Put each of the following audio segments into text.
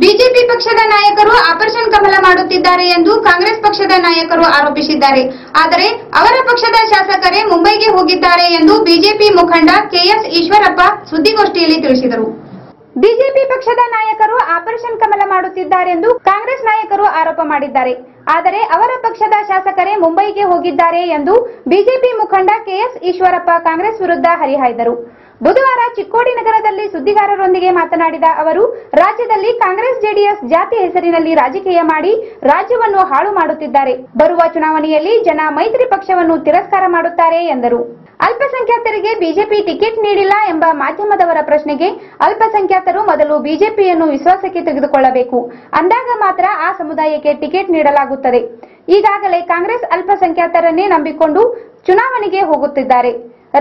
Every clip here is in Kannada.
ಬಿಜೆಪಿ ಪಕ್ಷದ ನಾಯಕರು ಆಪರೇಷನ್ ಕಮಲ ಮಾಡುತ್ತಿದ್ದಾರೆ ಎಂದು ಕಾಂಗ್ರೆಸ್ ಪಕ್ಷದ ನಾಯಕರು ಆರೋಪಿಸಿದ್ದಾರೆ. ಆದರೆ ಅವರ ಪಕ್ಷದ ಶಾಸಕರೇ ಮುಂಬೈಗೆ ಹೋಗಿದ್ದಾರೆ ಎಂದು ಬಿಜೆಪಿ ಮುಖಂಡ ಕೆಎಸ್ ಈಶ್ವರಪ್ಪ ಸುದ್ದಿಗೋಷ್ಠಿಯಲ್ಲಿ ತಿಳಿಸಿದರು. ಬಿಜೆಪಿ ಪಕ್ಷದ ನಾಯಕರು ಆಪರೇಷನ್ ಕಮಲ ಮಾಡುತ್ತಿದ್ದಾರೆಂದು ಕಾಂಗ್ರೆಸ್ ನಾಯಕರು ಆರೋಪ ಮಾಡಿದ್ದಾರೆ. ಆದರೆ ಅವರ ಪಕ್ಷದ ಶಾಸಕರೇ ಮುಂಬೈಗೆ ಹೋಗಿದ್ದಾರೆ ಎಂದು ಬಿಜೆಪಿ ಮುಖಂಡ ಕೆಎಸ್ ಈಶ್ವರಪ್ಪ ಕಾಂಗ್ರೆಸ್ ವಿರುದ್ಧ ಹರಿಹಾಯ್ದರು. ಬುಧವಾರ ಚಿಕ್ಕೋಡಿ ನಗರದಲ್ಲಿ ಸುದ್ದಿಗಾರರೊಂದಿಗೆ ಮಾತನಾಡಿದ ಅವರು, ರಾಜ್ಯದಲ್ಲಿ ಕಾಂಗ್ರೆಸ್, ಜೆಡಿಎಸ್ ಜಾತಿ ಹೆಸರಿನಲ್ಲಿ ರಾಜಕೀಯ ಮಾಡಿ ರಾಜ್ಯವನ್ನು ಹಾಳು ಮಾಡುತ್ತಿದ್ದಾರೆ. ಬರುವ ಚುನಾವಣೆಯಲ್ಲಿ ಜನ ಮೈತ್ರಿ ಪಕ್ಷವನ್ನು ತಿರಸ್ಕಾರ ಮಾಡುತ್ತಾರೆ ಎಂದರು. ಅಲ್ಪಸಂಖ್ಯಾತರಿಗೆ ಬಿಜೆಪಿ ಟಿಕೆಟ್ ನೀಡಿಲ್ಲ ಎಂಬ ಮಾಧ್ಯಮದವರ ಪ್ರಶ್ನೆಗೆ ಅಲ್ಪಸಂಖ್ಯಾತರು ಮೊದಲು ಬಿಜೆಪಿಯನ್ನು ವಿಶ್ವಾಸಕ್ಕೆ ತೆಗೆದುಕೊಳ್ಳಬೇಕು. ಅಂದಾಗ ಮಾತ್ರ ಆ ಸಮುದಾಯಕ್ಕೆ ಟಿಕೆಟ್ ನೀಡಲಾಗುತ್ತದೆ. ಈಗಾಗಲೇ ಕಾಂಗ್ರೆಸ್ ಅಲ್ಪಸಂಖ್ಯಾತರನ್ನೇ ನಂಬಿಕೊಂಡು ಚುನಾವಣೆಗೆ ಹೋಗುತ್ತಿದ್ದಾರೆ.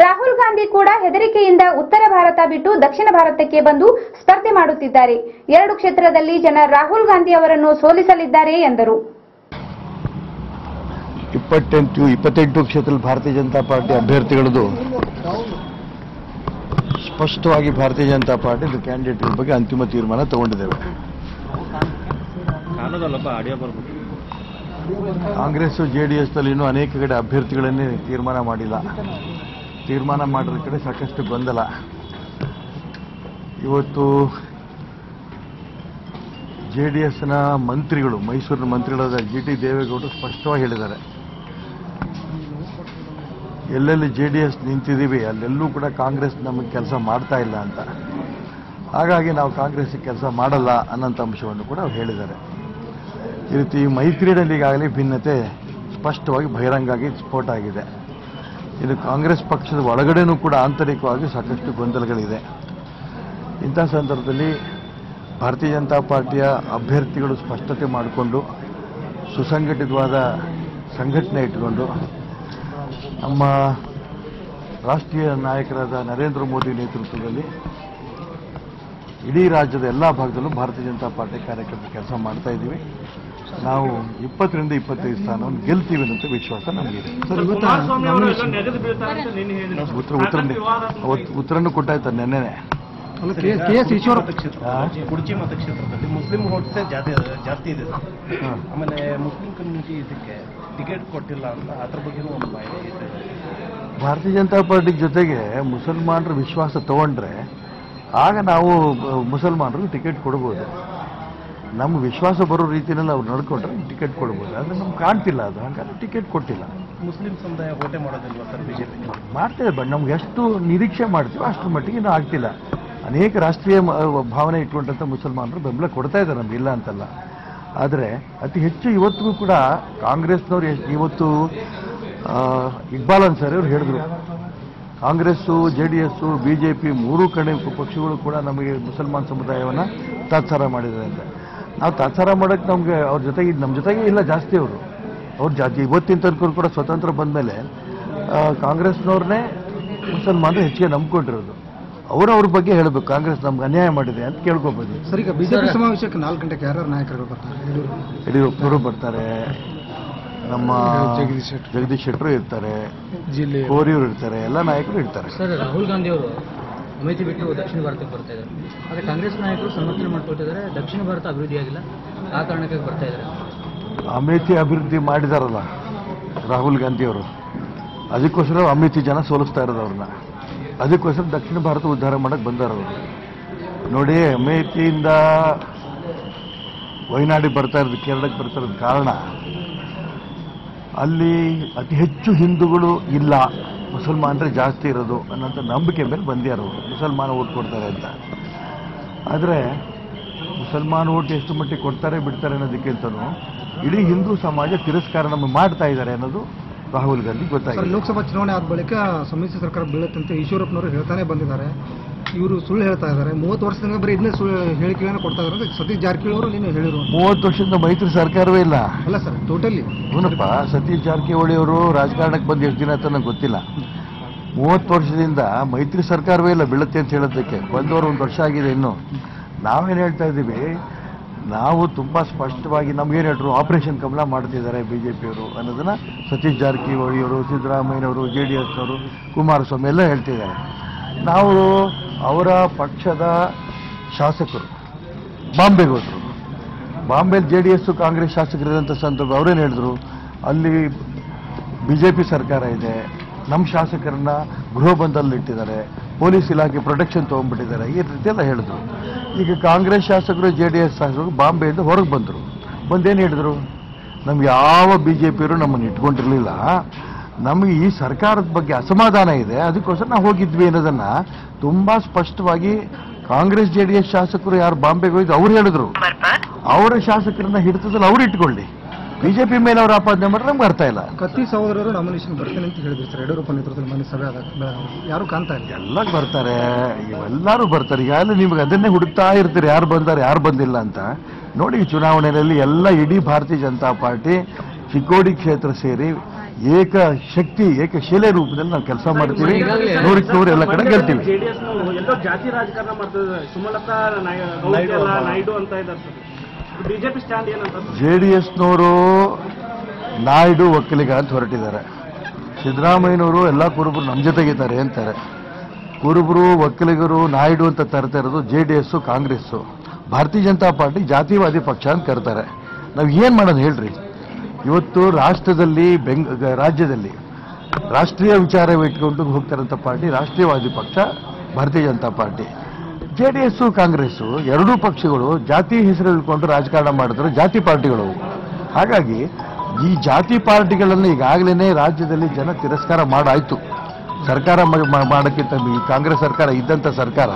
ರಾಹುಲ್ ಗಾಂಧಿ ಕೂಡ ಹೆದರಿಕೆಯಿಂದ ಉತ್ತರ ಭಾರತ ಬಿಟ್ಟು ದಕ್ಷಿಣ ಭಾರತಕ್ಕೆ ಬಂದು ಸ್ಪರ್ಧೆ ಮಾಡುತ್ತಿದ್ದಾರೆ. ಎರಡು ಕ್ಷೇತ್ರದಲ್ಲಿ ಜನ ರಾಹುಲ್ ಗಾಂಧಿ ಅವರನ್ನು ಸೋಲಿಸಲಿದ್ದಾರೆ ಎಂದರು. ಇಪ್ಪತ್ತೆಂಟು ಇಪ್ಪತ್ತೆಂಟು ಕ್ಷೇತ್ರ ಭಾರತೀಯ ಜನತಾ ಪಾರ್ಟಿ ಅಭ್ಯರ್ಥಿಗಳದು ಸ್ಪಷ್ಟವಾಗಿ ಭಾರತೀಯ ಜನತಾ ಪಾರ್ಟಿ ಕ್ಯಾಂಡಿಡೇಟ್ಗಳ ಬಗ್ಗೆ ಅಂತಿಮ ತೀರ್ಮಾನ ತಗೊಂಡಿದ್ದೇವೆ. ಕಾಂಗ್ರೆಸ್ ಜೆ ಡಿ ಎಸ್ನಲ್ಲಿ ಇನ್ನೂ ಅನೇಕ ಕಡೆ ಅಭ್ಯರ್ಥಿಗಳನ್ನೇ ತೀರ್ಮಾನ ಮಾಡಿಲ್ಲ. ತೀರ್ಮಾನ ಮಾಡಿರೋ ಕಡೆ ಸಾಕಷ್ಟು ಗೊಂದಲ. ಇವತ್ತು ಜೆ ಡಿ ಎಸ್ನ ಮಂತ್ರಿಗಳು, ಮೈಸೂರಿನ ಮಂತ್ರಿಗಳಾದ ಜಿ ಟಿ ದೇವೇಗೌಡರು ಸ್ಪಷ್ಟವಾಗಿ ಹೇಳಿದ್ದಾರೆ. ಎಲ್ಲೆಲ್ಲಿ ಜೆ ಡಿ ಎಸ್ ನಿಂತಿದ್ದೀವಿ, ಅಲ್ಲೆಲ್ಲೂ ಕೂಡ ಕಾಂಗ್ರೆಸ್ ನಮಗೆ ಕೆಲಸ ಮಾಡ್ತಾ ಇಲ್ಲ ಅಂತ. ಹಾಗಾಗಿ ನಾವು ಕಾಂಗ್ರೆಸ್ ಕೆಲಸ ಮಾಡಲ್ಲ ಅನ್ನೋಂಥ ಅಂಶವನ್ನು ಕೂಡ ಅವ್ರು ಹೇಳಿದ್ದಾರೆ. ಈ ರೀತಿ ಮೈತ್ರಿಯಲ್ಲಿ ಈಗಾಗಲೇ ಭಿನ್ನತೆ ಸ್ಪಷ್ಟವಾಗಿ ಬಹಿರಂಗಾಗಿ ಸ್ಫೋಟ ಆಗಿದೆ. ಇದು ಕಾಂಗ್ರೆಸ್ ಪಕ್ಷದ ಒಳಗಡೆನೂ ಕೂಡ ಆಂತರಿಕವಾಗಿ ಸಾಕಷ್ಟು ಗೊಂದಲಗಳಿದೆ. ಇಂಥ ಸಂದರ್ಭದಲ್ಲಿ ಭಾರತೀಯ ಜನತಾ ಪಾರ್ಟಿಯ ಅಭ್ಯರ್ಥಿಗಳು ಸ್ಪಷ್ಟತೆ ಮಾಡಿಕೊಂಡು, ಸುಸಂಘಟಿತವಾದ ಸಂಘಟನೆ ಇಟ್ಟುಕೊಂಡು, ನಮ್ಮ ರಾಷ್ಟ್ರೀಯ ನಾಯಕರಾದ ನರೇಂದ್ರ ಮೋದಿ ನೇತೃತ್ವದಲ್ಲಿ ಇಡೀ ರಾಜ್ಯದ ಎಲ್ಲ ಭಾಗದಲ್ಲೂ ಭಾರತೀಯ ಜನತಾ ಪಾರ್ಟಿ ಕಾರ್ಯಕರ್ತರು ಕೆಲಸ ಮಾಡ್ತಾ ಇದ್ದೀವಿ. ನಾವು ಇಪ್ಪತ್ತರಿಂದ ಇಪ್ಪತ್ತೈದು ಸ್ಥಾನವನ್ನು ಗೆಲ್ತೀವಿ ಅಂತ ವಿಶ್ವಾಸ ನಮಗಿದೆ. ಉತ್ತರ ಉತ್ತರ ಅವತ್ತು ಉತ್ತರನೂ ಕೊಟ್ಟಾಯ್ತು ನೆನ್ನೆನೆ. ಕೆ ಎಸ್ ಈಶ್ವರಪ್ಪ ಹಾ? ಕುಡ್ಚಿ ಮತಕ್ಷೇತ್ರದಲ್ಲಿ ಮುಸ್ಲಿಂ ವೋಟ್ಸ್ ಜಾತಿ ಜಾಸ್ತಿ ಇದೆ ಸರ್. ಆಮೇಲೆ ಮುಸ್ಲಿಂ ಕಮ್ಯುನಿಟಿ ಇದಕ್ಕೆ ಟಿಕೆಟ್ ಕೊಟ್ಟಿಲ್ಲ ಅಂತ ಅದ್ರ ಬಗ್ಗೆನೂ ಒಂದು ಮಾಹಿತಿ ಇದೆ. ಭಾರತೀಯ ಜನತಾ ಪಾರ್ಟಿ ಜೊತೆಗೆ ಮುಸಲ್ಮಾನರ ವಿಶ್ವಾಸ ತಗೊಂಡ್ರೆ ಆಗ ನಾವು ಮುಸಲ್ಮಾನರಿಗೆ ಟಿಕೆಟ್ ಕೊಡ್ಬೋದು. ನಮ್ಮ ವಿಶ್ವಾಸ ಬರೋ ರೀತಿಯಲ್ಲಿ ಅವ್ರು ನಡ್ಕೊಂಡ್ರೆ ಟಿಕೆಟ್ ಕೊಡ್ಬೋದು. ಆದರೆ ನಮ್ಗೆ ಕಾಣ್ತಿಲ್ಲ ಅದು. ಹಾಗಾಗಿ ಟಿಕೆಟ್ ಕೊಟ್ಟಿಲ್ಲ. ಮುಸ್ಲಿಂ ಸಮುದಾಯ ಓಟೆ ಮಾಡೋದಿಲ್ವಾ ಸರ್ ಬಿಜೆಪಿ? ಮಾಡ್ತೇವೆ ಬಟ್ ನಮ್ಗೆ ಎಷ್ಟು ನಿರೀಕ್ಷೆ ಮಾಡ್ತೀವೋ ಅಷ್ಟರ ಮಟ್ಟಿಗೆ ಇನ್ನೂ ಆಗ್ತಿಲ್ಲ. ಅನೇಕ ರಾಷ್ಟ್ರೀಯ ಭಾವನೆ ಇಟ್ಕೊಂಡಂಥ ಮುಸಲ್ಮಾನರು ಬೆಂಬಲ ಕೊಡ್ತಾ ಇದ್ದಾರೆ ನಮ್ಗೆ ಇಲ್ಲ ಅಂತಲ್ಲ. ಆದರೆ ಅತಿ ಹೆಚ್ಚು ಇವತ್ತಿಗೂ ಕೂಡ ಕಾಂಗ್ರೆಸ್ನವ್ರು ಇವತ್ತು ಇಕ್ಬಾಲ್ ಅನ್ಸಾರಿ ಅವ್ರು ಹೇಳಿದ್ರು Congress J D S B J P ಮೂರೂ ಕಡೆ ಪಕ್ಷಗಳು ಕೂಡ ನಮಗೆ ಮುಸಲ್ಮಾನ್ ಸಮುದಾಯವನ್ನು ತಾತ್ಸಾರ ಮಾಡಿದ್ದಾರೆ ಅಂತ. ನಾವು ತಾತ್ಸಾರ ಮಾಡೋಕ್ಕೆ ನಮಗೆ ಅವ್ರ ಜೊತೆಗೆ ನಮ್ಮ ಜೊತೆಗೆ ಇಲ್ಲ ಜಾಸ್ತಿ ಅವರು. ಅವ್ರ ಜಾತಿ ಇವತ್ತಿನ ತನಕ ಕೂಡ ಸ್ವತಂತ್ರ ಬಂದ ಮೇಲೆ ಕಾಂಗ್ರೆಸ್ನವ್ರನ್ನೇ ಮುಸಲ್ಮಾನರು ಹೆಚ್ಚಿಗೆ ನಂಬ್ಕೊಂಡಿರೋದು. ಅವರು ಅವ್ರ ಬಗ್ಗೆ ಹೇಳಬೇಕು ಕಾಂಗ್ರೆಸ್ ನಮ್ಗೆ ಅನ್ಯಾಯ ಮಾಡಿದೆ ಅಂತ ಕೇಳ್ಕೊಬೋದು. ಸರಿ ಈಗ ಬಿಜೆಪಿ ಸಮಾವೇಶಕ್ಕೆ ನಾಲ್ಕು ಗಂಟೆಗೆ ಯಾರು ನಾಯಕರು ಬರ್ತಾರೆ? ಯಡಿಯೂರಪ್ಪ. ಯಡಿಯೂರಪ್ಪನವರು ಬರ್ತಾರೆ. ನಮ್ಮ ಜಗದೀಶ್ ಶೆಟ್ಟರ್. ಜಗದೀಶ್ ಶೆಟ್ಟರು ಇರ್ತಾರೆ ಜಿಲ್ಲೆ ಕೋರಿಯವರು ಇರ್ತಾರೆ ಎಲ್ಲ ನಾಯಕರು ಇರ್ತಾರೆ. ಸರ್ ರಾಹುಲ್ ಗಾಂಧಿ ಅವರು ಅಮೇಥಿ ಬಿಟ್ಟು ದಕ್ಷಿಣ ಭಾರತಕ್ಕೆ ಬರ್ತಾ ಇದ್ದಾರೆ. ಆದರೆ ಕಾಂಗ್ರೆಸ್ ನಾಯಕರು ಸಮರ್ಥನೆ ಮಾಡ್ಕೊಳ್ತಿದ್ದಾರೆ ದಕ್ಷಿಣ ಭಾರತ ಅಭಿವೃದ್ಧಿ ಆಗಿಲ್ಲ ಆ ಕಾರಣಕ್ಕೆ ಬರ್ತಾ ಇದ್ದಾರೆ. ಅಮೇಥಿ ಅಭಿವೃದ್ಧಿ ಮಾಡಿದಾರಲ್ಲ ರಾಹುಲ್ ಗಾಂಧಿ ಅವರು ಅದಕ್ಕೋಸ್ಕರ ಅಮೇಥಿ ಜನ ಸೋಲಿಸ್ತಾ ಇರೋದು ಅವ್ರನ್ನ. ಅದಕ್ಕೋಸ್ಕರ ದಕ್ಷಿಣ ಭಾರತ ಉದ್ಧಾರ ಮಾಡಕ್ಕೆ ಬಂದಾರ ಅವರು. ನೋಡಿ ಅಮೇಥಿಯಿಂದ ವಯನಾಡಿಗೆ ಬರ್ತಾ ಇರೋದು ಕೇರಳಕ್ಕೆ ಬರ್ತಾ ಇರೋದು ಕಾರಣ. ಅಲ್ಲಿ ಅತಿ ಹೆಚ್ಚು ಹಿಂದೂಗಳು ಇಲ್ಲ. ಮುಸಲ್ಮಾನರೇ ಜಾಸ್ತಿ ಇರೋದು ಅನ್ನೋಂಥ ನಂಬಿಕೆ ಮೇಲೆ ಬಂದ್ಯಾರು ಮುಸಲ್ಮಾನ ಓಟ್ ಕೊಡ್ತಾರೆ ಅಂತ. ಆದರೆ ಮುಸಲ್ಮಾನ ಓಟ್ ಎಷ್ಟು ಮಟ್ಟಿಗೆ ಕೊಡ್ತಾರೆ, ಬಿಡ್ತಾರೆ ಅನ್ನೋದಕ್ಕಿಂತನೂ ಇಡೀ ಹಿಂದೂ ಸಮಾಜ ತಿರಸ್ಕಾರ ನಮಗೆ ಮಾಡ್ತಾ ಇದ್ದಾರೆ ಅನ್ನೋದು ರಾಹುಲ್ ಗಾಂಧಿ ಗೊತ್ತಾಗಿದೆ ಲೋಕಸಭಾ ಚುನಾವಣೆ ಆದ ಬಳಿಕ ಸಮ್ಮಿಶ್ರ ಸರ್ಕಾರ ಬೀಳುತ್ತಂತೆ ಈಶ್ವರಪ್ಪನವರು ಹೇಳ್ತಾನೆ ಬಂದಿದ್ದಾರೆ. ಇವರು ಸುಳ್ಳು ಹೇಳ್ತಾ ಇದ್ದಾರೆ. ಮೂವತ್ತು ವರ್ಷದಿಂದ ಬರೀ ಇದನ್ನೇ ಸುಳ್ಳು ಹೇಳಿಕೆಗಳನ್ನು ಕೊಡ್ತಾ ಇದ್ದಾರೆ. ಅಂದ್ರೆ ಸತೀಶ್ ಜಾರಕಿಹೊಳಿ ಅವರು ನೀನು ಹೇಳಿರು ಮೂವತ್ತು ವರ್ಷದಿಂದ ಮೈತ್ರಿ ಸರ್ಕಾರವೇ ಇಲ್ಲ. ಅಲ್ಲ ಸರ್ ಟೋಟಲಿ ಏನಪ್ಪ ಸತೀಶ್ ಜಾರಕಿಹೊಳಿ ಅವರು ರಾಜಕಾರಣಕ್ಕೆ ಬಂದು ಎಷ್ಟು ದಿನ ಅಂತ ನಂಗೆ ಗೊತ್ತಿಲ್ಲ. ಮೂವತ್ತು ವರ್ಷದಿಂದ ಮೈತ್ರಿ ಸರ್ಕಾರವೇ ಇಲ್ಲ ಬೀಳುತ್ತೆ ಅಂತ ಹೇಳೋದಕ್ಕೆ. ಬಂದವರು ಒಂದು ವರ್ಷ ಆಗಿದೆ ಇನ್ನು. ನಾವೇನು ಹೇಳ್ತಾ ಇದ್ದೀವಿ? ನಾವು ತುಂಬ ಸ್ಪಷ್ಟವಾಗಿ ನಮ್ಗೇನು ಹೇಳ್ರು, ಆಪರೇಷನ್ ಕಮಲ ಮಾಡ್ತಿದ್ದಾರೆ ಬಿ ಜೆ ಪಿಯವರು ಅನ್ನೋದನ್ನು ಸತೀಶ್ ಜಾರಕಿಹೊಳಿಯವರು ಸಿದ್ದರಾಮಯ್ಯನವರು ಜೆ ಡಿ ಎಸ್ನವರು ಕುಮಾರಸ್ವಾಮಿ ಎಲ್ಲ ಹೇಳ್ತಿದ್ದಾರೆ. ನಾವು ಅವರ ಪಕ್ಷದ ಶಾಸಕರು ಬಾಂಬೆಗೆ ಹೋದರು ಬಾಂಬೆಲಿ ಜೆ ಡಿ ಎಸ್ ಕಾಂಗ್ರೆಸ್ ಶಾಸಕರಿದ್ದಂಥ ಸಂದರ್ಭ ಅವರೇನು ಹೇಳಿದ್ರು? ಅಲ್ಲಿ ಬಿ ಜೆ ಪಿ ಸರ್ಕಾರ ಇದೆ ನಮ್ಮ ಶಾಸಕರನ್ನ ಗೃಹ ಬಂದಲ್ಲಿ ಇಟ್ಟಿದ್ದಾರೆ ಪೊಲೀಸ್ ಇಲಾಖೆ ಪ್ರೊಟೆಕ್ಷನ್ ತೊಗೊಂಡ್ಬಿಟ್ಟಿದ್ದಾರೆ. ಈ ರೀತಿ ಎಲ್ಲ ಹೇಳಿದ್ರು. ಈಗ ಕಾಂಗ್ರೆಸ್ ಶಾಸಕರು ಜೆ ಡಿ ಎಸ್ ಶಾಸಕರು ಬಾಂಬೆಯಿಂದ ಹೊರಗೆ ಬಂದರು. ಬಂದೇನು ಹೇಳಿದ್ರು? ನಮ್ಗೆ ಯಾವ ಬಿ ಜೆ ಪಿಯವರು ನಮ್ಮನ್ನು ಇಟ್ಕೊಂಡಿರಲಿಲ್ಲ. ನಮಗೆ ಈ ಸರ್ಕಾರದ ಬಗ್ಗೆ ಅಸಮಾಧಾನ ಇದೆ. ಅದಕ್ಕೋಸ್ಕರ ನಾವು ಹೋಗಿದ್ವಿ ಅನ್ನೋದನ್ನು ತುಂಬ ಸ್ಪಷ್ಟವಾಗಿ ಕಾಂಗ್ರೆಸ್ ಜೆ ಡಿ ಎಸ್ ಶಾಸಕರು ಯಾರು ಬಾಂಬೆಗೆ ಹೋಗಿದ್ದು ಅವ್ರು ಹೇಳಿದ್ರು. ಅವರ ಶಾಸಕರನ್ನ ಹಿಡಿತದಲ್ಲಿ ಅವ್ರು ಇಟ್ಕೊಳ್ಳಿ. ಬಿಜೆಪಿ ಮೇಲೆ ಅವರು ಆಪಾದನೆ ಮಾಡಿದ್ರೆ ನಮ್ಗೆ ಅರ್ಥ ಇಲ್ಲ. ಕತ್ತಿ ಸಹೋದರರು ನಾಮಿನೇಷನ್ ಬರ್ತೇನೆ ಅಂತ ಹೇಳಿದ್ರು ಸರ್. ಯಡಿಯೂರಪ್ಪ ನೇತೃತ್ವದಲ್ಲಿ ಮನೆ ಸಭೆ ಆದಾಗ. ಯಾರು ಕಾಣ್ತಾ ಇಲ್ಲ? ಎಲ್ಲ ಬರ್ತಾರೆ. ಇವೆಲ್ಲರೂ ಬರ್ತಾರೆ. ಈಗಾಗಲೇ ನಿಮ್ಗೆ ಅದನ್ನೇ ಹುಡುಕ್ತಾ ಇರ್ತೀರಿ. ಯಾರು ಬಂದಾರೆ ಯಾರು ಬಂದಿಲ್ಲ ಅಂತ. ನೋಡಿ ಚುನಾವಣೆಯಲ್ಲಿ ಎಲ್ಲ ಇಡೀ ಭಾರತೀಯ ಜನತಾ ಪಾರ್ಟಿ ಚಿಕ್ಕೋಡಿ ಕ್ಷೇತ್ರ ಸೇರಿ ಏಕ ಶಕ್ತಿ ಏಕ ಶಿಲೆ ರೂಪದಲ್ಲಿ ನಾವು ಕೆಲಸ ಮಾಡ್ತೀವಿ. ನೂರಕ್ಕೆ ನೂರು ಎಲ್ಲ ಕಡೆ ಗೆಲ್ತೀವಿ. ಜಾತಿ ರಾಜಕಾರಣ ಮಾಡ್ತಿದ್ದಾರೆ. ಸುಮಲತಾ ನಾಯ- ನಾಯ್ಡು ಅಂತ ಇದ್ದಾರೆ ಜೆ ಡಿ ಎಸ್ನವರು ನಾಯ್ಡು ಒಕ್ಕಲಿಗ ಅಂತ ಹೊರಟಿದ್ದಾರೆ. ಸಿದ್ದರಾಮಯ್ಯನವರು ಎಲ್ಲ ಕುರುಬರು ನಮ್ಮ ಜೊತೆಗಿದ್ದಾರೆ ಅಂತಾರೆ. ಕುರುಬರು, ಒಕ್ಕಲಿಗರು, ನಾಯ್ಡು ಅಂತ ತರ್ತಾ ಇರೋದು ಜೆ ಡಿ ಎಸ್ಸು, ಕಾಂಗ್ರೆಸ್ಸು. ಭಾರತೀಯ ಜನತಾ ಪಾರ್ಟಿ ಜಾತಿವಾದಿ ಪಕ್ಷ ಅಂತ ಕರ್ತಾರೆ. ನಾವು ಏನು ಮಾಡೋದು ಹೇಳ್ರಿ? ಇವತ್ತು ರಾಷ್ಟ್ರದಲ್ಲಿ, ಬೆಂಗ್, ರಾಜ್ಯದಲ್ಲಿ ರಾಷ್ಟ್ರೀಯ ವಿಚಾರವಿಟ್ಕೊಂಡು ಹೋಗ್ತಾರಂಥ ಪಾರ್ಟಿ ರಾಷ್ಟ್ರೀಯವಾದಿ ಪಕ್ಷ, Bharatiya Janata party. J D Congress ಎರಡೂ ಪಕ್ಷಗಳು ಜಾತಿ ಹೆಸರು ಇಟ್ಕೊಂಡು ರಾಜಕಾರಣ ಮಾಡಿದ್ರು, ಜಾತಿ ಪಾರ್ಟಿಗಳು. ಹಾಗಾಗಿ ಈ ಜಾತಿ ಪಾರ್ಟಿಗಳನ್ನು ಈಗಾಗಲೇ ರಾಜ್ಯದಲ್ಲಿ ಜನ ತಿರಸ್ಕಾರ ಮಾಡಾಯ್ತು. ಸರ್ಕಾರ ಮಾಡೋಕ್ಕಿಂತ ಈ ಕಾಂಗ್ರೆಸ್ ಸರ್ಕಾರ ಇದ್ದಂಥ ಸರ್ಕಾರ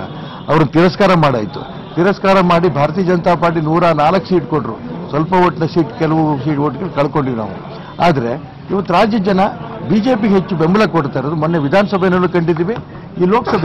ಅವರು ತಿರಸ್ಕಾರ ಮಾಡಾಯ್ತು. ತಿರಸ್ಕಾರ ಮಾಡಿ ಭಾರತೀಯ ಜನತಾ ಪಾರ್ಟಿ ನೂರ ನಾಲ್ಕು ಸೀಟ್ ಕೊಟ್ಟರು ಸ್ವಲ್ಪ ಓಟ್ನ ಸೀಟ್, ಕೆಲವು ಸೀಟ್ ಓಟ್ಗಳು ಕಳ್ಕೊಂಡಿವಿ ನಾವು. ಆದರೆ ಇವತ್ತು ರಾಜ್ಯದ ಜನ ಬಿಜೆಪಿಗೆ ಹೆಚ್ಚು ಬೆಂಬಲ ಕೊಡ್ತಾ ಇರೋದು. ಮೊನ್ನೆ ವಿಧಾನಸಭೆಯಲ್ಲೂ ಕಂಡಿದ್ದೀವಿ, ಈ ಲೋಕಸಭೆ